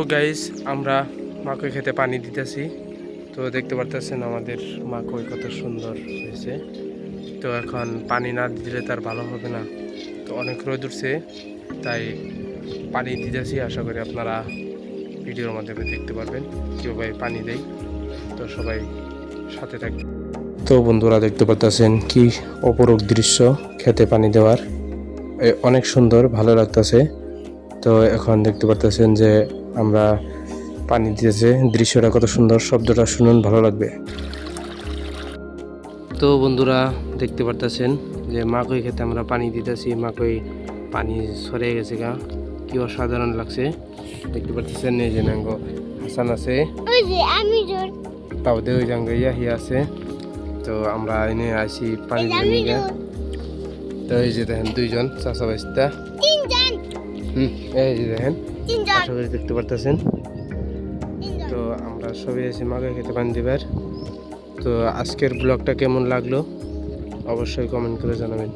তো গাইজ আমরা মাকই খেতে পানি দিতেছি। তো দেখতে পারতেছেন আমাদের মাকই কত সুন্দর হয়েছে। তো এখন পানি না দিলে তার ভালো হবে না। তো অনেক রোদ উঠছে, তাই পানি দিতেছি। আশা করি আপনারা ভিডিওর মাধ্যমে দেখতে পারবেন কীভাবে পানি দেয়। তো সবাই সাথে থাকবে তো বন্ধুরা দেখতে পারতেছেন কি অপরূপ দৃশ্য, খেতে পানি দেওয়ার। অনেক সুন্দর, ভালো লাগতেছে। তো এখন দেখতে পারতেছেন যে আমরা পানি দিতেছে। দৃশ্যটা কত সুন্দর শব্দটা শুনুন ভালো লাগবে। তো বন্ধুরা দেখতে পারতেছেন যে মাকই খেতে আমরা পানি দিতেছি। মাকই পানি সরে গেছে গা। কি অসাধারণ লাগছে। দেখতে পারতেছেন এই যে নাঙ্গ হাসান আছে। তাও ওই জাঙ্গ ইয়াহি আছে। তো আমরা এনে আইছি পানি জোর তো এই যে দেখেন দুইজন চাষা বাইসটা তিনজন। হুম এই যে দেখেন সবাই দেখতে পারতেছেন। তো আমরা সবাই এসে মাকে খেতে পান দিবার তো আজকের ব্লগটা কেমন লাগল? অবশ্যই কমেন্ট করে জানাবেন।